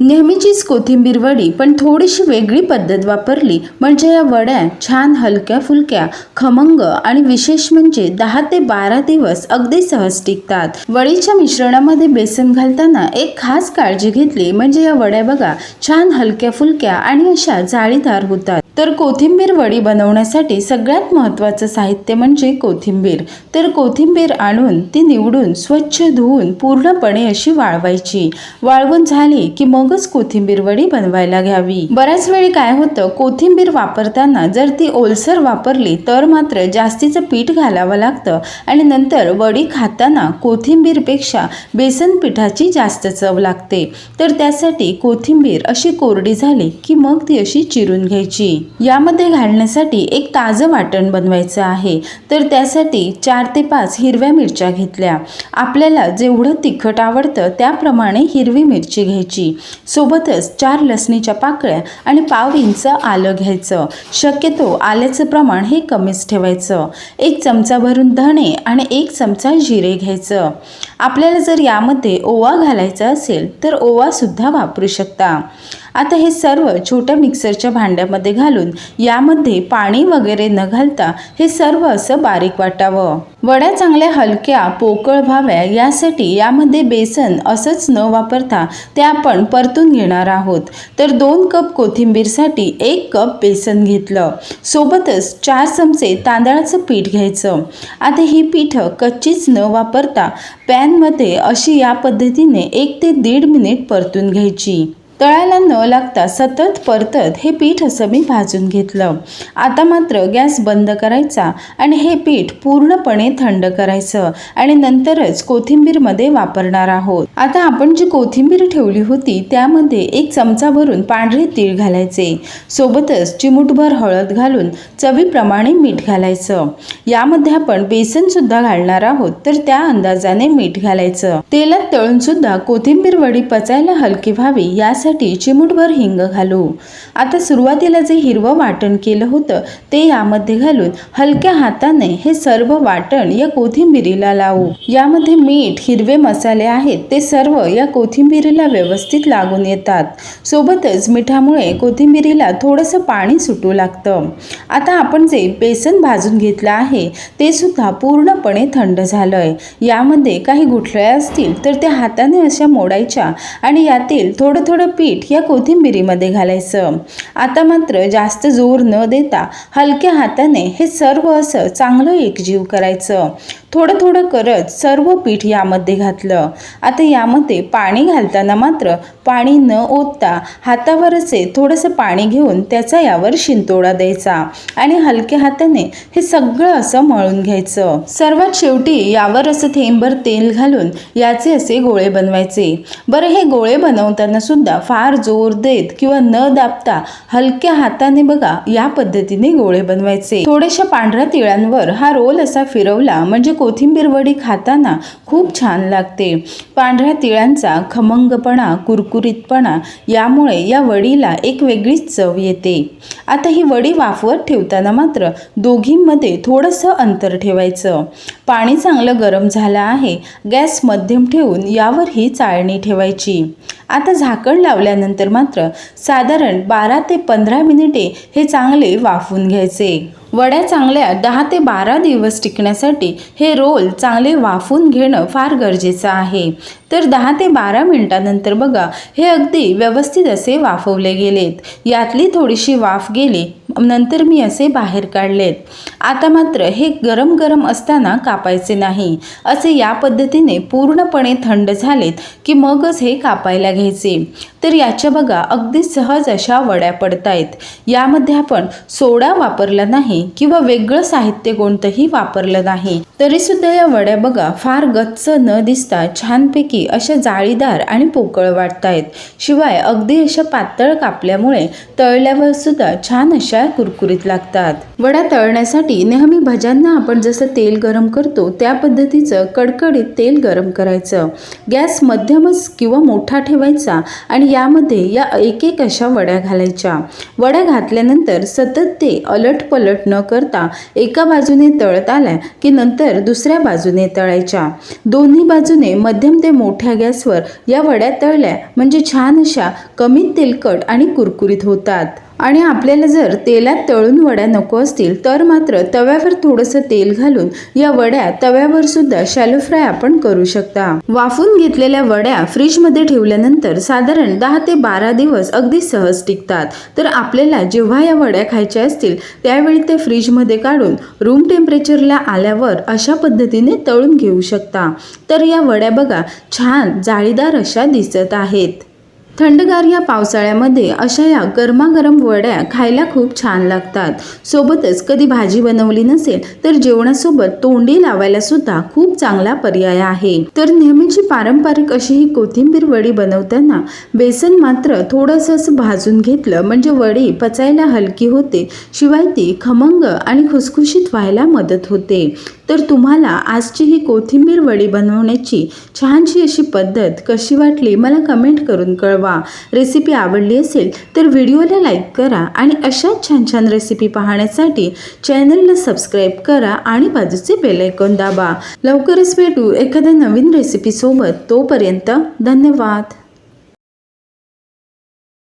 नेहमीचीच कोथिंबीर वडी पण थोडीशी वेगळी पद्धत वापरली. म्हणजे या वड्या छान हलक्या फुलक्या खमंग आणि विशेष म्हणजे दहा ते बारा दिवस अगदी सहज टिकतात. वडीच्या मिश्रणामध्ये बेसन घालताना एक खास काळजी घेतली. म्हणजे या वड्या बघा छान हलक्या फुलक्या आणि अशा जाळीदार होतात. तर कोथिंबीर वडी बनवण्यासाठी सगळ्यात महत्त्वाचं साहित्य म्हणजे कोथिंबीर. तर कोथिंबीर आणून ती निवडून स्वच्छ धुवून पूर्णपणे अशी वाळवायची. वाळवून झाली की मगच कोथिंबीर वडी बनवायला घ्यावी. बऱ्याच वेळी काय होतं कोथिंबीर वापरताना जर ती ओलसर वापरली तर मात्र जास्तीचं पीठ घालावं लागतं आणि नंतर वडी खाताना कोथिंबीरपेक्षा बेसन पिठाची जास्त चव लागते. तर त्यासाठी कोथिंबीर अशी कोरडी झाली की मग ती अशी चिरून घ्यायची. यामध्ये घालण्यासाठी एक ताजं वाटण बनवायचं आहे. तर त्यासाठी चार ते पाच हिरव्या मिरच्या घेतल्या. आपल्याला जेवढं तिखट आवडतं त्याप्रमाणे हिरवी मिरची घ्यायची. सोबतच चार लसणीच्या पाकळ्या आणि पाव इंच आलं घ्यायचं. शक्यतो आल्याचं प्रमाण हे कमीच ठेवायचं. एक चमचा भरून धणे आणि एक चमचा जिरे घ्यायचं. आपल्याला जर यामध्ये ओवा घालायचा असेल तर ओवासुद्धा वापरू शकता. आता हे सर्व छोट्या मिक्सरच्या भांड्यामध्ये घालून यामध्ये पाणी वगैरे न घालता हे सर्व असं बारीक वाटावं. वड्या चांगल्या हलक्या पोकळ व्हाव्या यासाठी यामध्ये बेसन असंच न वापरता ते आपण परतून घेणार आहोत. तर दोन कप कोथिंबीरसाठी एक कप बेसन घेतलं. सोबतच चार चमचे तांदळाचं पीठ घ्यायचं. आता ही पीठं कच्चीच न वापरता पॅनमध्ये अशी या पद्धतीने एक ते दीड मिनिट परतून घ्यायची. तळायला न लागता सतत परतत हे पीठ असं मी भाजून घेतलं. आता मात्र गॅस बंद करायचा आणि हे पीठ पूर्णपणे थंड करायचं आणि नंतरच कोथिंबीरमध्ये वापरणार आहोत. आता आपण जी कोथिंबीर ठेवली होती त्यामध्ये एक चमचा भरून पांढरे तीळ घालायचे. सोबतच चिमूटभर हळद घालून चवीप्रमाणे मीठ घालायचं. यामध्ये आपण बेसन सुद्धा घालणार आहोत तर त्या अंदाजाने मीठ घालायचं. तेलात तळून सुद्धा कोथिंबीर वडी पचायला हलकी व्हावी यासाठी यासाठी चिमूटभर हिंग घालू. आता सुरुवातीला जे हिरवं वाटण केलं होतं ते यामध्ये घालून हलक्या हाताने हे सर्व वाटण या कोथिंबिरीला लावू. यामध्ये मीठ हिरवे मसाले आहेत ते सर्व या कोथिंबिरीला व्यवस्थित लागून येतात. सोबतच मिठामुळे कोथिंबिरीला थोडंसं पाणी सुटू लागतं. आता आपण जे बेसन भाजून घेतलं आहे ते सुद्धा पूर्णपणे थंड झालंय. यामध्ये काही गुठळ्या असतील तर त्या हाताने अशा मोडायच्या आणि यातील थोडं थोडं पीठ या कोथिंबिरीमध्ये घालायचं. आता मात्र जास्त जोर न देता हलक्या हाताने हे सर्व असं चांगलं एकजीव करायचं. थोडं थोडं करत सर्व पीठ यामध्ये घातलं. आता यामध्ये पाणी घालताना मात्र पाणी न ओतता हातावरच थोडंसं पाणी घेऊन त्याचा यावर शिंतोडा द्यायचा आणि हलक्या हाताने हे सगळं असं मळून घ्यायचं. सर्वात शेवटी यावर असं थेंबर तेल घालून याचे असे गोळे बनवायचे. बरं हे गोळे बनवताना सुद्धा फार जोर देत किंवा न दाबता हलक्या हाताने बघा या पद्धतीने गोळे बनवायचे. थोड्याशा पांढऱ्या तिळांवर हा रोल असा फिरवला म्हणजे कोथिंबीर वडी खाताना खूप छान लागते. पांढऱ्या तिळांचा खमंगपणा कुरकुरीतपणा यामुळे या वडीला एक वेगळीच चव येते. आता ही वडी वाफवत ठेवताना मात्र दोघींमध्ये थोडंसं अंतर ठेवायचं. पाणी चांगलं गरम झालं आहे गॅस मध्यम ठेवून यावर ही चाळणी ठेवायची. आता झाकण लावल्यानंतर मात्र साधारण बारा ते पंधरा मिनिटे हे चांगले वाफवून घ्यायचे. वड्या चांगल्या दहा ते बारा दिवस टिकण्यासाठी हे रोल चांगले वाफून घेणं फार गरजेचं आहे. तर दहा ते बारा मिनटानंतर बघा हे अगदी व्यवस्थित असे वाफवले गेलेत. यातली थोडीशी वाफ गेली नंतर मी असे बाहेर काढलेत. आता मात्र हे गरम गरम असताना कापायचे नाही. असे या पद्धतीने पूर्णपणे थंड झालेत की मगच हे कापायला घ्यायचे. तर याच्या बघा अगदी सहज अशा वड्या पडतायत. यामध्ये आपण सोडा वापरला नाही किंवा वेगळं साहित्य कोणतंही वापरलं नाही. तरीसुद्धा या वड्या बघा फार गच्च न दिसता छानपैकी अशा जाळीदार आणि पोकळ वाटतायत. शिवाय अगदी अशा पातळ कापल्यामुळे तळल्यावर सुद्धा छान अशा कुरकुरीत लागतात. वड्या तळण्यासाठी नेहमी भज्यांना आपण जसं तेल गरम करतो त्या पद्धतीचं कडकडीत तेल गरम करायचं. गॅस मध्यमच किंवा मोठा ठेवायचा आणि यामध्ये या एक एक अशा वड्या घालायच्या. वड्या घातल्यानंतर सतत ते अलट पलट न करता एका बाजूने तळत आल्या की नंतर दुसऱ्या बाजूने तळायच्या. दोन्ही बाजूने मध्यम ते मोठ्या गॅसवर या वड्या तळल्या. म्हणजे छान अशा कमी तेलकट आणि कुरकुरीत होतात. आणि आपल्याला जर तेलात तळून वड्या नको असतील तर मात्र तव्यावर थोडंसं तेल घालून या वड्या तव्यावर सुद्धा शॅलो फ्राय आपण करू शकता. वाफून घेतलेल्या वड्या फ्रीजमध्ये ठेवल्यानंतर साधारण दहा ते बारा दिवस अगदी सहज टिकतात. तर आपल्याला जेव्हा या वड्या खायच्या असतील त्यावेळी ते फ्रीजमध्ये काढून रूम टेम्परेचरला आल्यावर अशा पद्धतीने तळून घेऊ शकता. तर या वड्या बघा छान जाळीदार अशा दिसत आहेत. थंडगार या पावसाळ्यामध्ये अशा या गरमागरम वड्या खायला खूप छान लागतात. सोबतच कधी भाजी बनवली नसेल तर जेवणासोबत तोंडी लावायला सुद्धा खूप चांगला पर्याय आहे. तर नेहमीची पारंपरिक अशी ही कोथिंबीर वडी बनवताना बेसन मात्र थोडंसं भाजून घेतलं म्हणजे वडी पचायला हलकी होते. शिवाय ती खमंग आणि खुसखुशीत व्हायला मदत होते. तर तुम्हाला आजची ही कोथिंबीर वडी बनवण्याची छानशी अशी पद्धत कशी वाटली मला कमेंट करून कळवा. रेसिपी आवडली असेल तर व्हिडिओला लाईक करा आणि अशाच छान छान रेसिपी पाहण्यासाठी चॅनलला सबस्क्राईब करा आणि बाजूचे बेलायकॉन दाबा. लवकरच भेटू एखाद्या नवीन रेसिपीसोबत तोपर्यंत धन्यवाद.